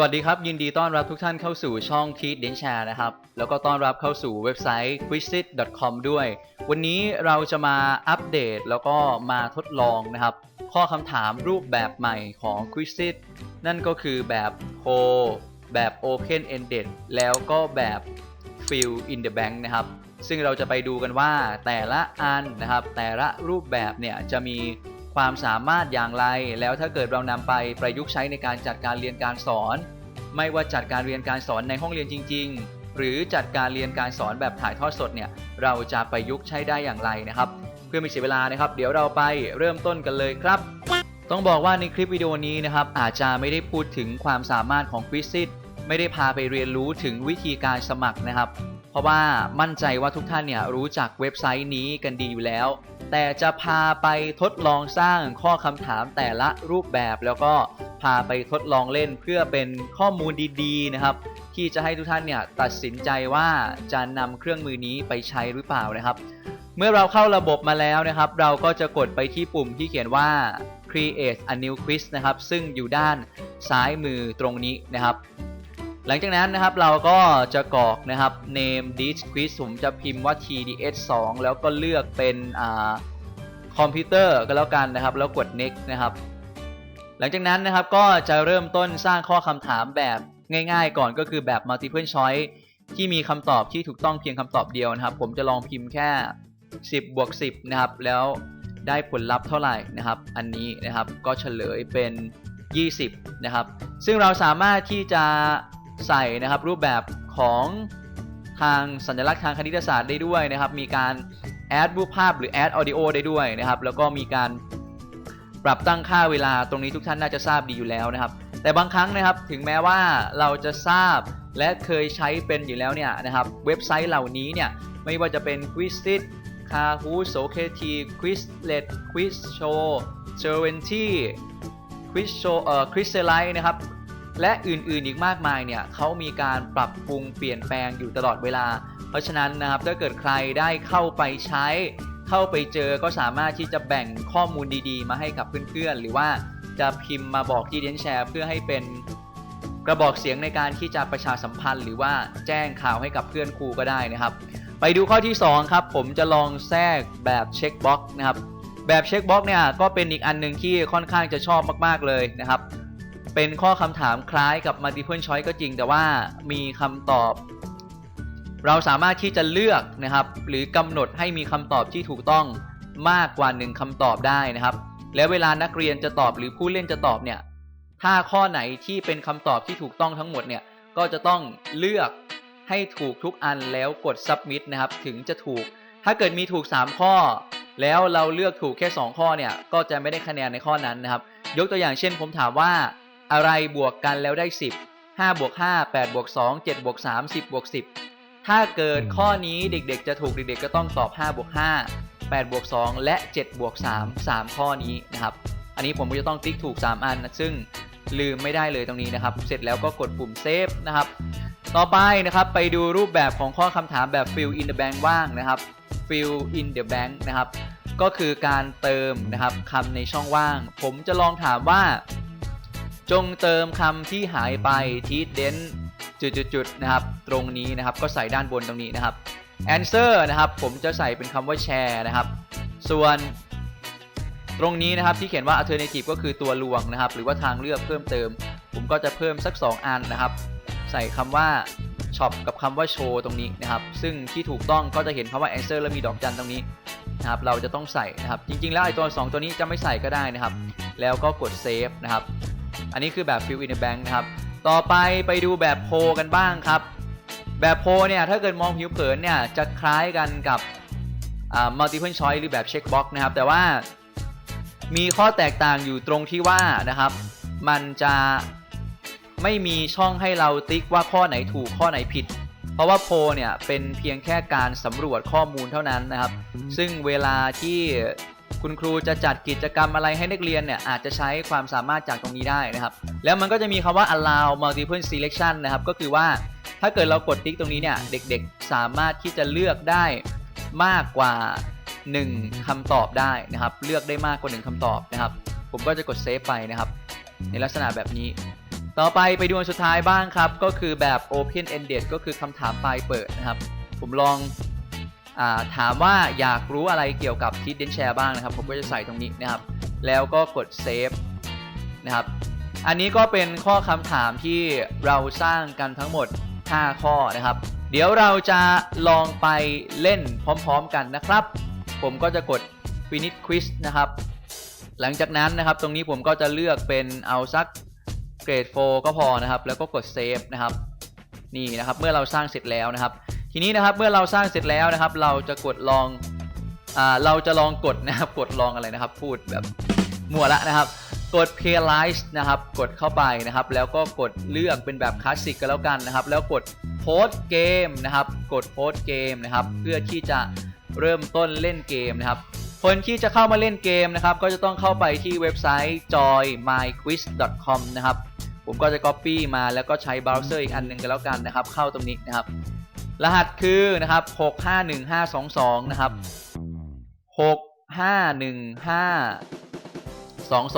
สวัสดีครับ ยินดีต้อนรับทุกท่านเข้าสู่ช่อง t e a c h d e n c h a นะครับ แล้วก็ต้อนรับเข้าสู่เว็บไซต์ quizit.com ด้วย วันนี้เราจะมาอัปเดตแล้วก็มาทดลองนะครับ ข้อคำถามรูปแบบใหม่ของ Quizit นั่นก็คือแบบ Poll แบบ Open Ended แล้วก็แบบ Fill in the bank นะครับ ซึ่งเราจะไปดูกันว่าแต่ละอันนะครับ แต่ละรูปแบบเนี่ยจะมี ความสามารถอย่างไร แล้วถ้าเกิดเรานำไปประยุกต์ใช้ในการจัดการเรียนการสอน ไม่ว่าจัดการเรียนการสอนในห้องเรียนจริง ๆ หรือจัดการเรียนการสอนแบบถ่ายทอดสดเนี่ยเราจะประยุกต์ใช้ได้อย่างไรนะครับ เพื่อไม่เสียเวลานะครับ เดี๋ยวเราไปเริ่มต้นกันเลยครับ ต้องบอกว่าในคลิปวิดีโอนี้นะครับอาจจะไม่ได้พูดถึงความสามารถของ q u i z i t ไม่ได้พาไปเรียนรู้ถึงวิธีการสมัครนะครับ ราะว่ามั่นใจว่าทุกท่านเนี่ยรู้จักเว็บไซต์นี้กันดีอยู่แล้ว แต่จะพาไปทดลองสร้างข้อคำถามแต่ละรูปแบบแล้วก็พาไปทดลองเล่นเพื่อเป็นข้อมูลดีๆนะครับ ที่จะให้ทุกท่านเนี่ยตัดสินใจว่าจะนำเครื่องมือนี้ไปใช้หรือเปล่านะครับ เมื่อเราเข้าระบบมาแล้วนะครับ เราก็จะกดไปที่ปุ่มที่เขียนว่า create a new quiz นะครับ ซึ่งอยู่ด้านซ้ายมือตรงนี้นะครับ หลังจากนั้นนะครับเราก็จะกรอกนะครับ name this quiz ผมจะพิมพ์ว่า tds 2แล้วก็เลือกเป็นอ่าคอมพิวเตอร์ก็แล้วกันนะครับ แล้วกด next นะครับ หลังจากนั้นนะครับก็จะเริ่มต้นสร้างข้อคำถามแบบง่าย ๆ ก่อนก็คือแบบ multiple choice ที่มีคำตอบที่ถูกต้องเพียงคำตอบเดียวนะครับ ผมจะลองพิมพ์แค่ 10บวก10 นะครับ แล้วได้ผลลัพธ์เท่าไหร่นะครับ อันนี้นะครับก็เฉลยเป็น 20 นะครับ ซึ่งเราสามารถที่จะ ใส่นะครับรูปแบบของทางสัญลักษณ์ทางคณิตศาสตร์ได้ด้วยนะครับ มีการแอดรูปภาพหรือแอดออดิโอได้ด้วยนะครับ แล้วก็มีการปรับตั้งค่าเวลาตรงนี้ทุกท่านน่าจะทราบดีอยู่แล้วนะครับ แต่บางครั้งนะครับถึงแม้ว่าเราจะทราบและเคยใช้เป็นอยู่แล้วเนี่ยนะครับ เว็บไซต์เหล่านี้เนี่ยไม่ว่าจะเป็น Quizit Kahoot SoKT Quizlet Quizshow s e r v e n t y Quiz Show เอ่อ Quizlite นะครับ และอื่นๆอีกมากมายเนี่ยเขามีการปรับปรุงเปลี่ยนแปลงอยู่ตลอดเวลา เพราะฉะนั้นนะครับถ้าเกิดใครได้เข้าไปใช้ เข้าไปเจอก็สามารถที่จะแบ่งข้อมูลดีๆ มาให้กับเพื่อนๆ หรือว่าจะพิมพ์มาบอกที่เดนแชร์ เพื่อให้เป็นกระบอกเสียงในการที่จะประชาสัมพันธ์ หรือว่าแจ้งข่าวให้กับเพื่อนครูก็ได้นะครับ ไปดูข้อที่ 2 ครับ ผมจะลองแทรกแบบเช็คบ็อกนะครับแบบเช็คบ็อกเนี่ยก็เป็นอีกอันหนึ่งที่ค่อนข้างจะชอบมากๆเลยนะครับ เป็นข้อคำถามคล้ายกับ multiple choice ก็จริง แต่ว่ามีคำตอบ เราสามารถที่จะเลือกนะครับ หรือกำหนดให้มีคำตอบที่ถูกต้องมากกว่าหนึ่งคำตอบได้นะครับ แล้วเวลานักเรียนจะตอบหรือผู้เล่นจะตอบเนี่ย ถ้าข้อไหนที่เป็นคำตอบที่ถูกต้องทั้งหมดเนี่ย ก็จะต้องเลือกให้ถูกทุกอันแล้วกด submit นะครับ ถึงจะถูก ถ้าเกิดมีถูก 3 ข้อ แล้วเราเลือกถูกแค่ 2 ข้อเนี่ย ก็จะไม่ได้คะแนนในข้อนั้นนะครับ ยกตัวอย่างเช่นผมถามว่า อะไรบวกกันแล้วได้ 10 5บวก5 8บวก2 7บวก3 10บวก10 ถ้าเกิดข้อนี้เด็กๆ จะถูกเด็กๆ ก็ต้องตอบ5บวก5 8บวก2และ7บวก3 3 ข้อนี้นะครับ อันนี้ผมก็จะต้องติ๊กถูก 3 อันนะซึ่งลืมไม่ได้เลยตรงนี้นะครับ เสร็จแล้วก็กดปุ่มเซฟนะครับ ต่อไปนะครับไปดูรูปแบบของข้อคำถามแบบ fill in the blank ว่างนะครับ fill in the blank นะครับ ก็คือการเติมนะครับคำในช่องว่าง ผมจะลองถามว่า จงเติมคำที่หายไปที่เดนจุดๆนะครับ ตรงนี้นะครับก็ใส่ด้านบนตรงนี้นะครับ answer นะครับ ผมจะใส่เป็นคำว่าแชร์นะครับ ส่วนตรงนี้นะครับที่เขียนว่า alternative ก็คือตัวลวงนะครับ หรือว่าทางเลือกเพิ่มเติม ผมก็จะเพิ่มสัก 2 อันนะครับ ใส่คำว่า shop กับคำว่า show ตรงนี้นะครับ ซึ่งที่ถูกต้องก็จะเห็นคำว่า answer แล้วมีดอกจันตรงนี้นะครับ เราจะต้องใส่นะครับ จริงๆ แล้วไอ้ตัว 2 ตัวนี้จะไม่ใส่ก็ได้นะครับ แล้วก็กด save นะครับ อันนี้คือแบบ fill in the blank นะครับ ต่อไปไปดูแบบโพกันบ้างครับ แบบโพเนี่ยถ้าเกิดมองผิวเผินเนี่ยจะคล้ายกันกับ multiple choice หรือแบบ check box นะครับ แต่ว่ามีข้อแตกต่างอยู่ตรงที่ว่านะครับ มันจะไม่มีช่องให้เราติ๊กว่าข้อไหนถูกข้อไหนผิด เพราะว่าโพเนี่ยเป็นเพียงแค่การสำรวจข้อมูลเท่านั้นนะครับ ซึ่งเวลาที่ คุณครูจะจัดกิจกรรมอะไรให้นักเรียนเนี่ยอาจจะใช้ความสามารถจากตรงนี้ได้นะครับ แล้วมันก็จะมีคำว่า allow multiple selection นะครับ ก็คือว่าถ้าเกิดเรากดติ๊กตรงนี้เนี่ยเด็กๆ สามารถที่จะเลือกได้มากกว่า 1คำตอบได้นะครับ เลือกได้มากกว่า 1คำตอบนะครับ ผมก็จะกดเซฟไปนะครับ ในลักษณะแบบนี้ ต่อไปไปดูอันสุดท้ายบ้างครับ ก็คือแบบ Open Ended ก็คือคำถามปลายเปิดนะครับ ผมลอง ถามว่าอยากรู้อะไรเกี่ยวกับ t ิ d เดนแชร์บ้างนะครับ ผมก็จะใส่ตรงนี้นะครับ แล้วก็กด Save นะครับ อันนี้ก็เป็นข้อคำถามที่เราสร้างกันทั้งหมด 5 ข้อนะครับ เดี๋ยวเราจะลองไปเล่นพร้อมๆกันนะครับ ผมก็จะกด Finish Quiz นะครับ หลังจากนั้นนะครับ ตรงนี้ผมก็จะเลือกเป็นเอาสักเกรด 4 ก็พอนะครับ แล้วก็กด Save นะครับ นี่นะครับ เมื่อเราสร้างเสร็จแล้วนะครับ ทีนี้นะครับเมื่อเราสร้างเสร็จแล้วนะครับ เราจะกดลองอ่าเราจะลองกดนะครับกดลองอะไรนะครับ พูดแบบมั่วละนะครับ กด Playlist นะครับ กดเข้าไปนะครับ แล้วก็กดเลือกเป็นแบบคลาสสิกก็แล้วกันนะครับ แล้วกดโพสเกมนะครับ กดโพสเกมนะครับ เพื่อที่จะเริ่มต้นเล่นเกมนะครับ คนที่จะเข้ามาเล่นเกมนะครับ ก็จะต้องเข้าไปที่เว็บไซต์ joymyquiz.com นะครับ ผมก็จะ copy มาแล้วก็ใช้เบราว์เซอร์อีกอันหนึ่งกันแล้วกันนะครับ เข้าตรงนี้นะครับ รหัสคือนะครับ651522นะครับ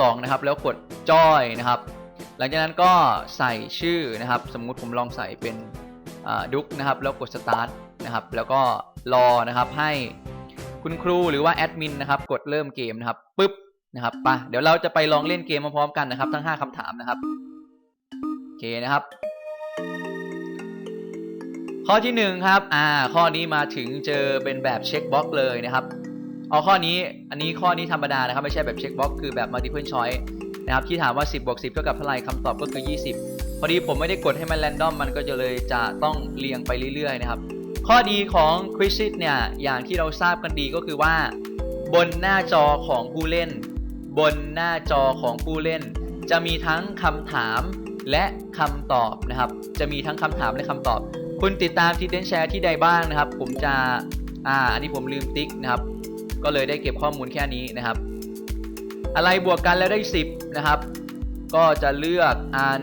651522นะครับ แล้วกดจอยนะครับ หลังจากนั้นก็ใส่ชื่อนะครับ สมมุติผมลองใส่เป็นดุ๊กนะครับ แล้วกด start นะครับ แล้วก็รอนะครับให้คุณครูหรือว่าแอดมินนะครับ กดเริ่มเกมนะครับปุ๊บนะครับปะเดี๋ยวเราจะไปลองเล่นเกมพร้อมๆกันนะครับ ทั้ง 5คำถามนะครับ โอเคนะครับ ข้อที่ 1 ครับอ่าข้อนี้มาถึงเจอเป็นแบบเช็คบ็อกเลยนะครับ เอาข้อนี้อันนี้ข้อนี้ธรรมดานะครับ ไม่ใช่แบบเช็คบ็อกคือแบบ multiple choice นะครับที่ถามว่า 10บวก10เท่ากับเท่าไหร่คำตอบก็คือ 20 พอดีผมไม่ได้กดให้มันแรนดอมมันก็จะเลยจะต้องเรียงไปเรื่อยๆนะครับ ข้อดีของ Quizlet เนี่ยอย่างที่เราทราบกันดีก็คือว่า บนหน้าจอของผู้เล่น บนหน้าจอของผู้เล่น จะมีทั้งคำถามและคำตอบนะครับ จะมีทั้งคำถามและคำตอบ คุณติดตามทีเดนแชร์ที่ใดบ้างนะครับ ผมจะอ่าอันนี้ผมลืมติ๊กนะครับ ก็เลยได้เก็บข้อมูลแค่นี้นะครับ อะไรบวกกันแล้วได้ 10 นะครับ ก็จะเลือกอัน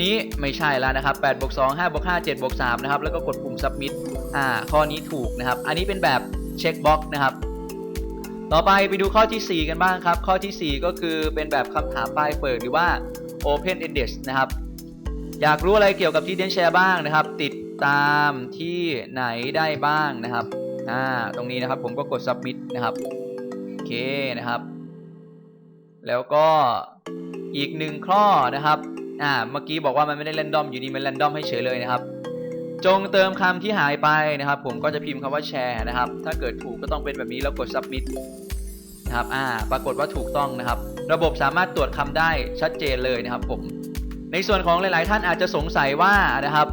นี้ไม่ใช่แล้วนะครับ8บวก2 5บวก5 7บวก3นะครับ แล้วก็กดปุ่ม submit อ่า ข้อนี้ถูกนะครับ อันนี้เป็นแบบเช็คบ็อกนะครับ ต่อไปไปดูข้อที่ 4 กันบ้างครับ ข้อที่ 4 ก็คือเป็นแบบคำถามปลายเปิดหรือว่า open ended นะครับ อยากรู้อะไรเกี่ยวกับที่เดนแชร์บ้างนะครับ ติดตามที่ไหนได้บ้างนะครับอ่าตรงนี้นะครับผมก็กด submit นะครับโอเคนะครับ แล้วก็อีกหนึ่งข้อนะครับอ่าเมื่อกี้บอกว่ามันไม่ได้ r รนดอมอยู่ดีมัน r รนดอมให้เฉยเลยนะครับ จงเติมคำที่หายไปนะครับ ผมก็จะพิมพ์คำว่าแชร์นะครับ ถ้าเกิดถูกก็ต้องเป็นแบบนี้แล้วกด submit นะครับอ่าปรากฏว่าถูกต้องนะครับ ระบบสามารถตรวจคำได้ชัดเจนเลยนะครับผม ในส่วนของหลาย ๆ ท่านอาจจะสงสัยว่านะครับ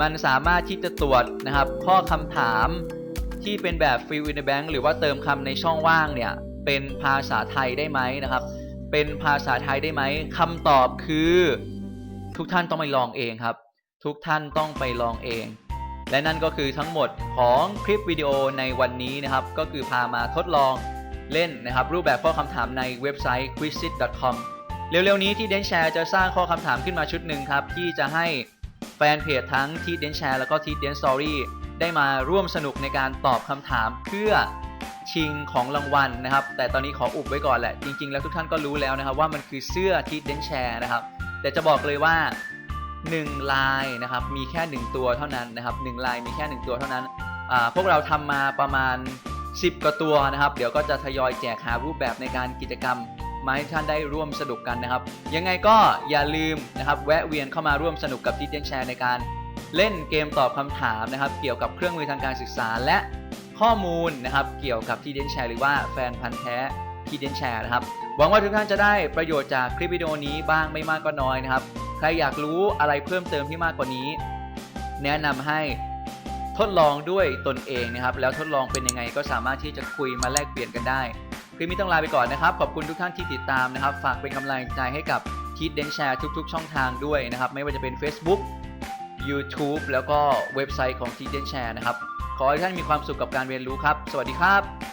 มันสามารถที่จะตรวจนะครับ ข้อคำถามที่เป็นแบบ fill in the blank หรือว่าเติมคำในช่องว่างเนี่ย เป็นภาษาไทยได้ไหมนะครับ เป็นภาษาไทยได้ไหมคำตอบคือ ทุกท่านต้องไปลองเองครับ ทุกท่านต้องไปลองเอง และนั่นก็คือทั้งหมดของคลิปวิดีโอในวันนี้นะครับ ก็คือพามาทดลองเล่นนะครับ รูปแบบข้อคำถามในเว็บไซต์ quizit.com เร็วๆนี้ที่เดนแชร์จะสร้างข้อคำถามขึ้นมาชุดหนึ่งครับ ที่จะให้แฟนเพจทั้งที่เดนแชร์แล้วก็ที่เดนสตอรี่ได้มาร่วมสนุกในการตอบคำถามเพื่อชิงของรางวัลนะครับ แต่ตอนนี้ขออุบไว้ก่อนแหละ จริง ๆ แล้วทุกท่านก็รู้แล้วนะครับ ว่ามันคือเสื้อที่เดนแชร์นะครับ แต่จะบอกเลยว่า 1 ลายนะครับมีแค่ 1 ตัวเท่านั้นนะครับ1ลายมีแค่ 1 ตัวเท่านั้นพวกเราทำมาประมาณ 10กว่าตัวนะครับ เดี๋ยวก็จะทยอยแจกหารูปแบบในการกิจกรรม มาให้ท่านได้ร่วมสนุกกันนะครับ ยังไงก็อย่าลืมนะครับแวะเวียนเข้ามาร่วมสนุกกับทีเจนแชร์ในการเล่นเกมตอบคำถามนะครับ เกี่ยวกับเครื่องมือทางการศึกษาและข้อมูลนะครับเกี่ยวกับทีเดนแชร์หรือว่าแฟนพันธ์แท้ทีเดนแชร์นะครับหวังว่าทุกท่านจะได้ประโยชน์จากคลิปวิดีโอนี้บ้างไม่มากก็น้อยนะครับ ใครอยากรู้อะไรเพิ่มเติมที่มากกว่านี้ แนะนำให้ทดลองด้วยตนเองนะครับ แล้วทดลองเป็นยังไงก็สามารถที่จะคุยมาแลกเปลี่ยนกันได้ คลิปนี้ต้องลาไปก่อนนะครับ ขอบคุณทุกท่านที่ติดตามนะครับ ฝากเป็นกำลังใจให้กับทีเดนแชร์ทุก ๆ ช่องทางด้วยนะครับ ไม่ว่าจะเป็น Facebook YouTube แล้วก็เว็บไซต์ของทีเดนแชร์นะครับ ขอให้ท่านมีความสุขกับการเรียนรู้ครับ สวัสดีครับ